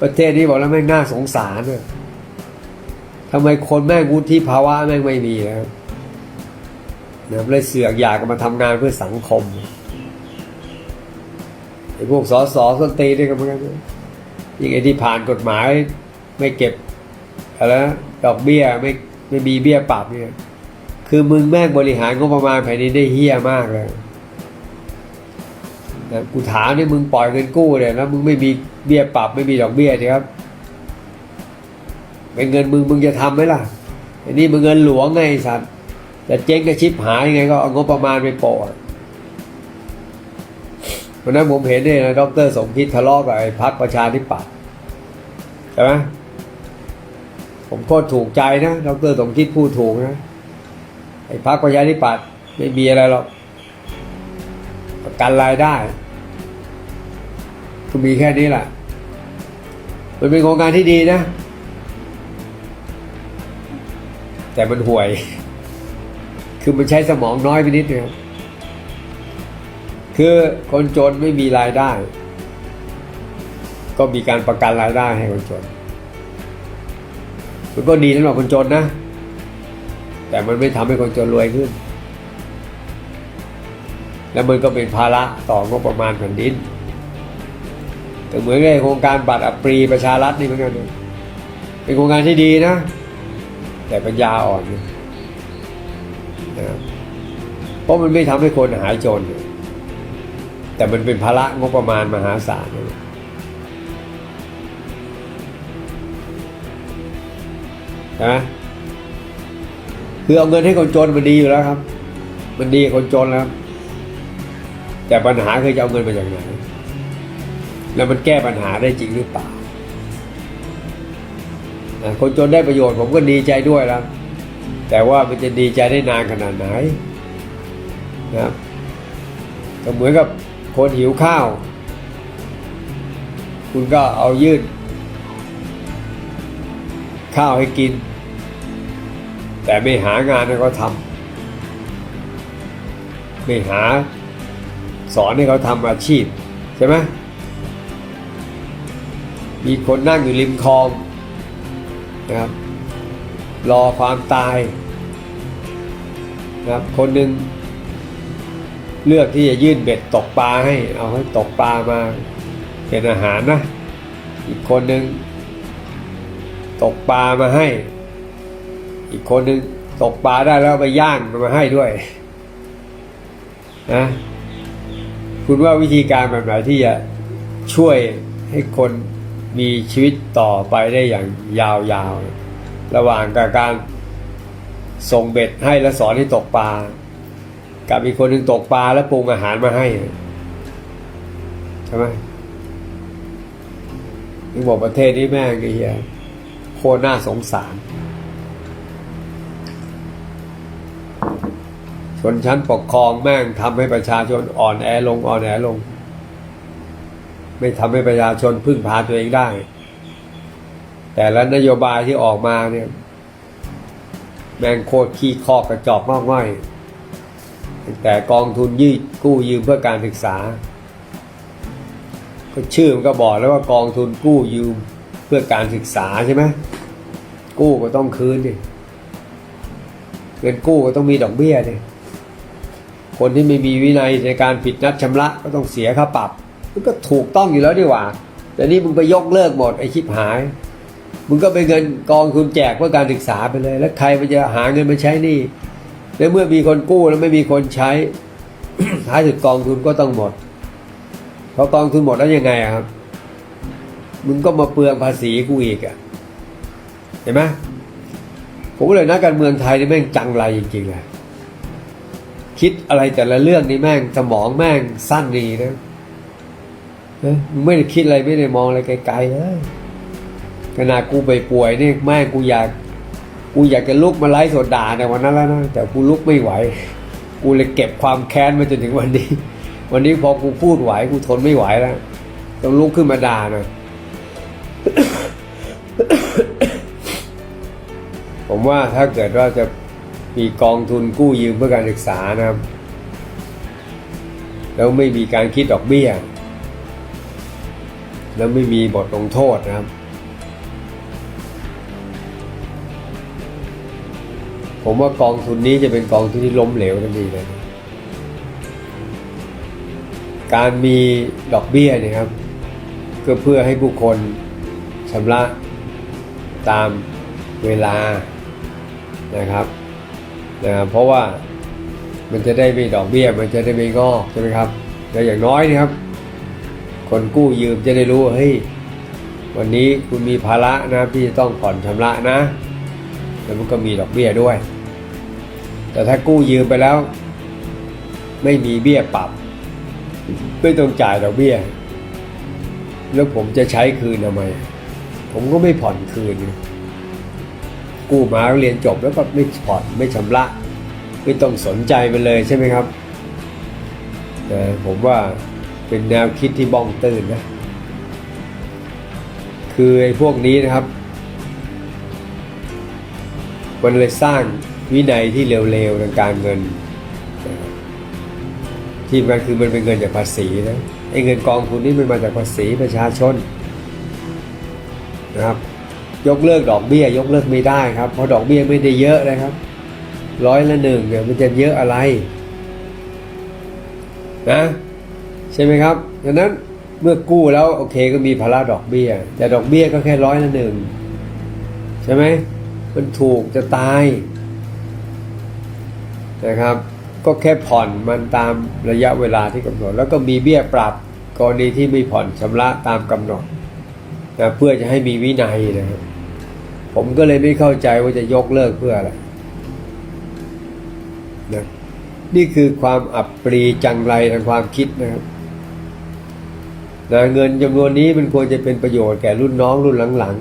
ประเทศนี้บอกแล้วแม่งน่าสงสารเลยทำไมคนแม่งวุฒิภาวะแม่งไม่มีนะครับนะเลยเสือกอยากมาทำงานเพื่อสังคมไอ้พวกสอสอส้นตีนี่ก็เหมือนกันยิ่งไอ้ที่ผ่านกฎหมาย ไม่เก็บอะไรดอกเบี้ยไม่ไม่มีเบี้ยปรับเนี่ย คือมึงแม่งบริหารงบประมาณแผ่นดินได้เฮี้ยมากเลย นะกูถามนี่มึงปล่อยเงินกู้เนี่ยแล้วมึงไม่มีเบี้ยปรับไม่มีดอกเบี้ยสิครับเป็นเงินมึงมึงจะทำไหมล่ะอันนี้มึงเงินหลวงไงสัตว์จะเจ๊งกระชิบหายไงก็เอางบประมาณไปโปะวันนั้นผมเห็นเนี่ยนะดรสมคิดทะเลาะกับไอ้พักประชาธิปัตย์ใช่ไหมผมโคตรถูกใจนะดรสมคิดพูดถูกนะไอ้พรรคประชาธิปัตย์ไม่มีอะไรหรอกประกันรายได้ ก็มีแค่นี้แหละมันเป็นโครงการที่ดีนะ แต่มันห่วย คือมันใช้สมองน้อยไปนิดเดียวคือคนจนไม่มีรายได้ ก็มีการประกันรายได้ให้คนจน มันก็ดีสำหรับคนจนนะ แต่มันไม่ทำให้คนจนรวยขึ้น แล้วมันก็เป็นภาระต่องบประมาณแผ่นดิน แต่เหมือนกับโครงการบัตรอปรีประชารัฐนี่เหมือนกันเป็นโครงการที่ดีนะ แต่ปัญญาอ่อนนะครับเพราะมันไม่ทำให้คนหายจน แต่มันเป็นภาระงบประมาณมหาศาลนะใช่ไหมคือเอาเงินให้คนจนมันดีอยู่แล้วครับ มันดีกับคนจนแล้ว แต่ปัญหาคือจะเอาเงินมาจากไหน แล้วมันแก้ปัญหาได้จริงหรือเปล่าคนจนได้ประโยชน์ผมก็ดีใจด้วยแล้วแต่ว่ามันจะดีใจได้นานขนาดไหนนะครับก็เหมือนกับคนหิวข้าว คุณก็เอายื่นข้าวให้กิน แต่ไม่หางานให้เขาทำไม่หา สอนให้เขาทำอาชีพ ใช่ไหม มีคนนั่งอยู่ริมคลองนะครับรอความตายนะครับคนหนึ่งเลือกที่จะยื่นเบ็ดตกปลาให้เอาให้ตกปลามาเป็นอาหารนะ อีกคนหนึ่งตกปลามาให้ อีกคนหนึ่งตกปลาได้แล้วไปย่างมาให้ด้วยนะคุณว่าวิธีการแบบไหนที่จะช่วยให้คน มีชีวิตต่อไปได้อย่างยาวๆ ระหว่างกับการส่งเบ็ดให้แล้วสอนให้ตกปลา กับอีกคนหนึ่งตกปลาแล้วปรุงอาหารมาให้ใช่ไหมนึกบอกประเทศนี้แม่งเหี้ยโคตรน่าสงสาร ชนชั้นปกครองแม่งทำให้ประชาชนอ่อนแอลงอ่อนแอลง ไม่ทำให้ประชาชนพึ่งพาตัวเองได้ แต่ละนโยบายที่ออกมาเนี่ย แมงโคตรขี้คอกกระจอกมากง่อยแต่กองทุนยืดกู้ยืมเพื่อการศึกษา ก็ชื่อมันก็บอกแล้วว่ากองทุนกู้ยืมเพื่อการศึกษาใช่ไหมกู้ก็ต้องคืนดิเงินกู้ก็ต้องมีดอกเบี้ยดิคนที่ไม่มีวินัยในการผิดนัดชำระก็ต้องเสียค่าปรับ มันก็ถูกต้องอยู่แล้วดีกว่า แต่นี่มึงไปยกเลิกหมดไอ้ชิบหาย มึงก็ไปเงินกองทุนแจกเพื่อการศึกษาไปเลย แล้วใครมันจะหาเงินมาใช้นี่แล้วเมื่อมีคนกู้แล้วไม่มีคนใช้ท้ายสุดกองทุนก็ต้องหมดพอกองทุนหมดแล้วยังไงครับ มึงก็มาเปลืองภาษีกูอีกอะเห็นไหมผมเลยนักการเมืองไทยนี่แม่งจังไรจริงๆเลยคิดอะไรแต่ละเรื่องนี่แม่งสมองแม่งสั้นดีนะ ไม่ได้คิดอะไรไม่ได้มองอะไรไกลๆเลยขนาดกูไปป่วยนี่แม่งกูอยาก กูอยากจะลุกมาไล่สดด่าในวันนั้นแล้วนะแต่กูลุกไม่ไหว กูเลยเก็บความแค้นมาจนถึงวันนี้ วันนี้พอกูพูดไหวกูทนไม่ไหวแล้วต้องลุกขึ้นมาด่าหน่อยผมว่าถ้าเกิดว่าจะมีกองทุนกู้ยืมเพื่อการศึกษานะครับ แล้วไม่มีการคิดดอกเบี้ย แล้วไม่มีบทลงโทษนะครับ ผมว่ากองทุนนี้จะเป็นกองทุนที่ล้มเหลวทันทีเลยการมีดอกเบี้ยเนี่ยครับ ก็เพื่อให้ผู้คนชำระตามเวลานะครับนะครับเพราะว่ามันจะได้ไม่ดอกเบี้ยมันจะได้ไม่งอกใช่ไหมครับแล้วอย่างน้อยนะครับ คนกู้ยืมจะได้รู้ว่าเฮ้ยวันนี้คุณมีภาระนะที่จะต้องผ่อนชำระนะ แล้วมันก็มีดอกเบี้ยด้วย แต่ถ้ากู้ยืมไปแล้ว ไม่มีเบี้ยปรับ ไม่ต้องจ่ายดอกเบี้ย แล้วผมจะใช้คืนทำไม ผมก็ไม่ผ่อนคืน กู้มาเรียนจบแล้วก็ไม่ผ่อนไม่ชำระ ไม่ต้องสนใจมันเลยใช่ไหมครับแต่ผมว่า เป็นแนวคิดที่บ้องตื่นนะ คือไอ้พวกนี้นะครับ มันเลยสร้างวินัยที่เร็วๆทางการเงิน ที่มันคือมันเป็นเงินจากภาษีนะไอ้เงินกองทุนนี่มันมาจากภาษีประชาชนนะครับ ยกเลิกดอกเบี้ย ยกเลิกไม่ได้ครับ เพราะดอกเบี้ยไม่ได้เยอะนะครับร้อยละหนึ่งเนี่ยมันจะเยอะอะไรนะ ใช่ไหมครับดังนั้นเมื่อกู้แล้วโอเคก็มีภาระดอกเบี้ย แต่ดอกเบี้ยก็แค่ร้อยละหนึ่งใช่ไหมมันถูกจะตายนะครับ ก็แค่ผ่อนมันตามระยะเวลาที่กำหนด แล้วก็มีเบี้ยปรับกรณีที่ไม่ผ่อนชำระตามกำหนดนะเพื่อจะให้มีวินัยนะครับผมก็เลยไม่เข้าใจว่าจะยกเลิกเพื่ออะไรนะนี่คือความอับปรีจังไรทางความคิดนะครับ นะเงินจำนวนนี้มันควรจะเป็นประโยชน์แก่รุ่นน้องรุ่นหลัง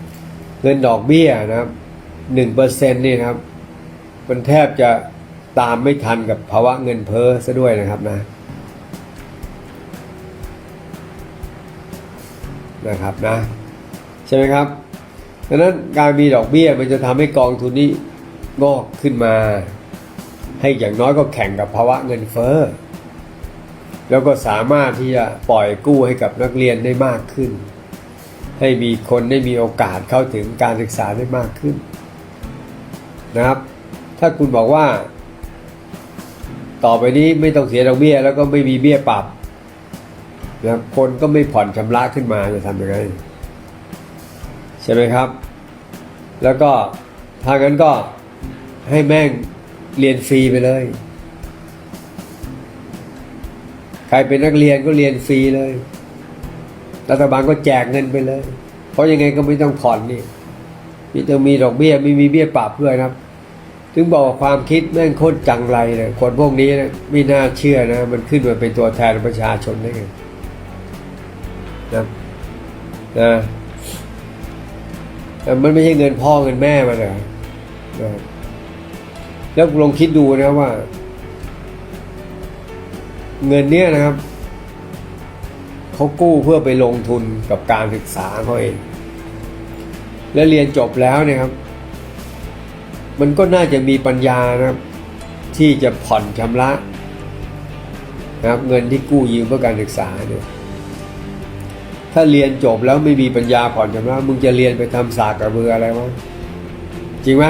ๆ เงินดอกเบี้ยนะครับหนึ่งเปอร์เซ็นต์นี่ครับ มันแทบจะตามไม่ทันกับภาวะเงินเพ้อซะด้วยนะครับนะนะครับนะใช่ไหมครับดังนั้นการมีดอกเบี้ยมันจะทำให้กองทุนนี้งอกขึ้นมา ให้อย่างน้อยก็แข่งกับภาวะเงินเฟ้อ แล้วก็สามารถที่จะปล่อยกู้ให้กับนักเรียนได้มากขึ้น ให้มีคนได้มีโอกาสเข้าถึงการศึกษาได้มากขึ้นนะครับ ถ้าคุณบอกว่า ต่อไปนี้ไม่ต้องเสียดอกเบี้ย แล้วก็ไม่มีเบี้ยปรับนะคคนก็ไม่ผ่อนชำระขึ้นมาจะทำยังไงใช่ไหมครับ แล้วก็ถ้างั้นก็ให้แม่งเรียนฟรีไปเลย ใครเป็นนักเรียนก็เรียนฟรีเลย รัฐบาลก็แจกเงินไปเลย เพราะยังไงก็ไม่ต้องผ่อนนี่มีต้องมีดอกเบี้ยไม่มีเบี้ยปรับด้วยครับถึงบอกว่าความคิดแม่งโคตรจังไรเลยคนพวกนี้นะไม่น่าเชื่อนะ มันขึ้นมาเป็นตัวแทนประชาชนได้ไงนะนะแต่มันไม่ใช่เงินพ่อเงินแม่มันเหรอนะแล้วลองคิดดูนะว่า เงินเนี้ยนะครับเขากู้เพื่อไปลงทุนกับการศึกษาเขาเอง และเรียนจบแล้วเนี่ยครับ มันก็น่าจะมีปัญญานะครับ ที่จะผ่อนชำระนะครับเงินที่กู้ยืมเพื่อการศึกษาเนี่ยถ้าเรียนจบแล้วไม่มีปัญญาผ่อนชำระมึงจะเรียนไปทำสากกระเบืออะไรวะจริงไหม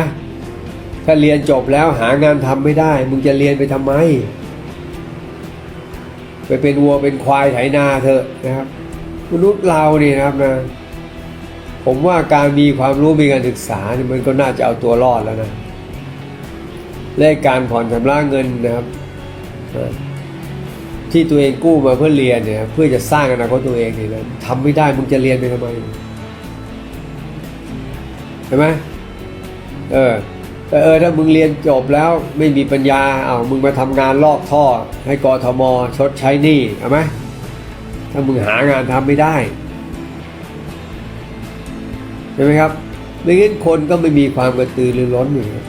ถ้าเรียนจบแล้วหางานทำไม่ได้ มึงจะเรียนไปทำไม ไปเป็นวัวเป็นควายไถนาเถอะนะครับ มนุษย์เราเนี่นะครับนะผมว่าการมีความรู้มีการศึกษาเนี่ยมันก็น่าจะเอาตัวรอดแล้วนะและการผ่อนชำระเงินนะครับ ที่ตัวเองกู้มาเพื่อเรียนเนี่ยเพื่อจะสร้างอนาคตตัวเองเนี่ยนะทำไม่ได้มึงจะเรียนไปทำไมใช่ไหมเออ แต่เออถ้ามึงเรียนจบแล้วไม่มีปัญญาเอามึงมาทำงานลอกท่อ ให้กทมชดใช้หนี้เอาไหมถ้ามึงหางานทำไม่ได้ใช่ไหมครับไม่งั้นคนก็ไม่มีความกระตือรือร้นอยู่ครับ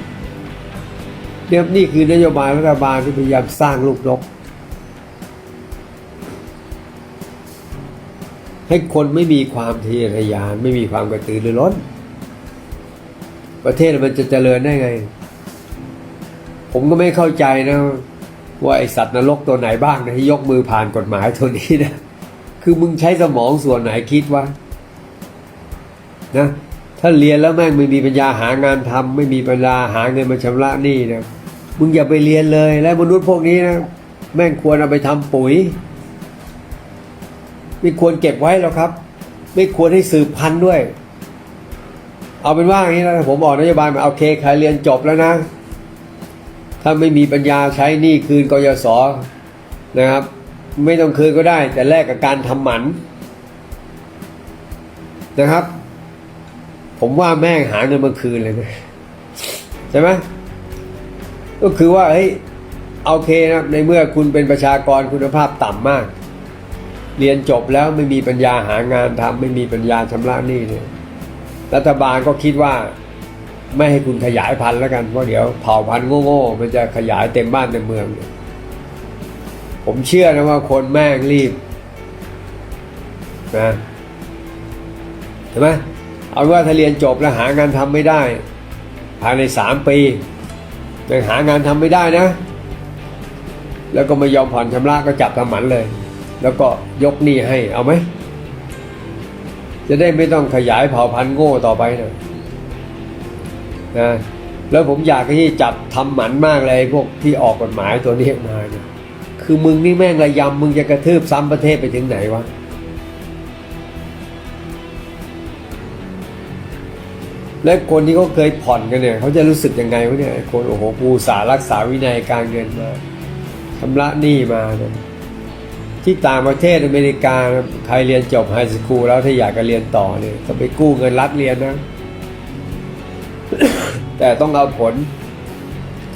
เนี่ยนี่คือนโยบายรัฐบาลที่พยายามสร้างลูกนกให้คนไม่มีความทะเยอทะยานไม่มีความกระตือรือร้น ประเทศมันจะเจริญได้ไง ผมก็ไม่เข้าใจนะ ว่าไอสัตว์นรกตัวไหนบ้างนะที่ยกมือผ่านกฎหมายตัวนี้นะคือมึงใช้สมองส่วนไหนคิดวะนะถ้าเรียนแล้วแม่งไม่มีปัญญาหางานทำไม่มีปัญญาหาเงินมาชำระหนี้นะมึงอย่าไปเรียนเลยและมนุษย์พวกนี้นะแม่งควรเอาไปทำปุ๋ย ไม่ควรเก็บไว้หรอกครับ ไม่ควรให้สืบพันธุ์ด้วย เอาเป็นว่าอย่างนี้นะผมบอกนโยบายมาเอาเคใครเรียนจบแล้วนะ ถ้าไม่มีปัญญาใช้หนี้คืนกยศนะครับ ไม่ต้องคืนก็ได้ แต่แลกกับการทำหมันนะครับ ผมว่าแม่งหาเงินมาคืนเลยนะใช่ไหมก็คือว่าเฮ้ยโอเคนะในเมื่อคุณเป็นประชากรคุณภาพต่ำมาก เรียนจบแล้วไม่มีปัญญาหางานทำไม่มีปัญญาชำระหนี้เนี่ย รัฐบาลก็คิดว่าไม่ให้คุณขยายพันธุ์แล้วกันเพราะเดี๋ยวเผ่าพันธุ์โง่ๆมันจะขยายเต็มบ้านเต็มเมือง ผมเชื่อนะว่าคนแม่งรีบนะเห็นไหมเอาว่าถ้าเรียนจบแล้วหางานทำไม่ได้ ภายในสามปียังหางานทำไม่ได้นะ แล้วก็ไม่ยอมผ่อนชำระก็จับทำหมันเลย แล้วก็ยกหนี้ให้เอาไหม จะได้ไม่ต้องขยายเผ่าพันธุ์โง่ต่อไปนะนะแล้วผมอยากให้จับทำหมันมากเลยพวกที่ออกกฎหมายตัวนี้มาเนี่ยคือมึงนี่แม่งระยำมึงจะกระทืบซ้ำประเทศไปถึงไหนวะและคนที่เขาเคยผ่อนกันเนี่ยเขาจะรู้สึกยังไงวะเนี่ยคนโอ้โหกูสารักษาวินัยการเงินมาชำระหนี้มาเนี่ย ที่ต่างประเทศอเมริกาใครเรียนจบไฮสคูลแล้วถ้าอยากจะเรียนต่อเนี่ยต้องไปกู้เงินรัฐเรียนนะ แต่ต้องเอาผล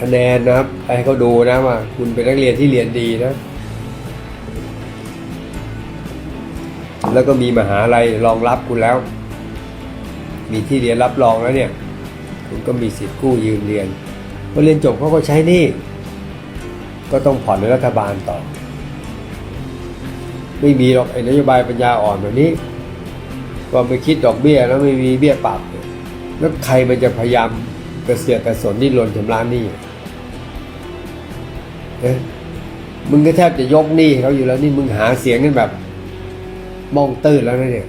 คะแนนนะครับไปให้เขาดูนะว่า คุณเป็นนักเรียนที่เรียนดีนะ แล้วก็มีมหาลัยรองรับคุณแล้ว มีที่เรียนรับรองแล้วเนี่ย คุณก็มีสิทธิ์กู้ยืมเรียนพอเรียนจบเขาก็ใช้นี่ ก็ต้องผ่อนในรัฐบาลต่อ ไม่มีหรอกไอ้นโยบายปัญญาอ่อนแบบนี้ว่าไม่คิดดอกเบี้ยแล้วไม่มีเบี้ยปรับแล้วใครมันจะพยายามกระเสือกกระสนนี่หล่นชำระหนี้เอ๊ะมึงก็แทบจะยกหนี้เขาอยู่แล้วนี่มึงหาเสียงกันแบบมองตื้นแล้วนะเนี่ย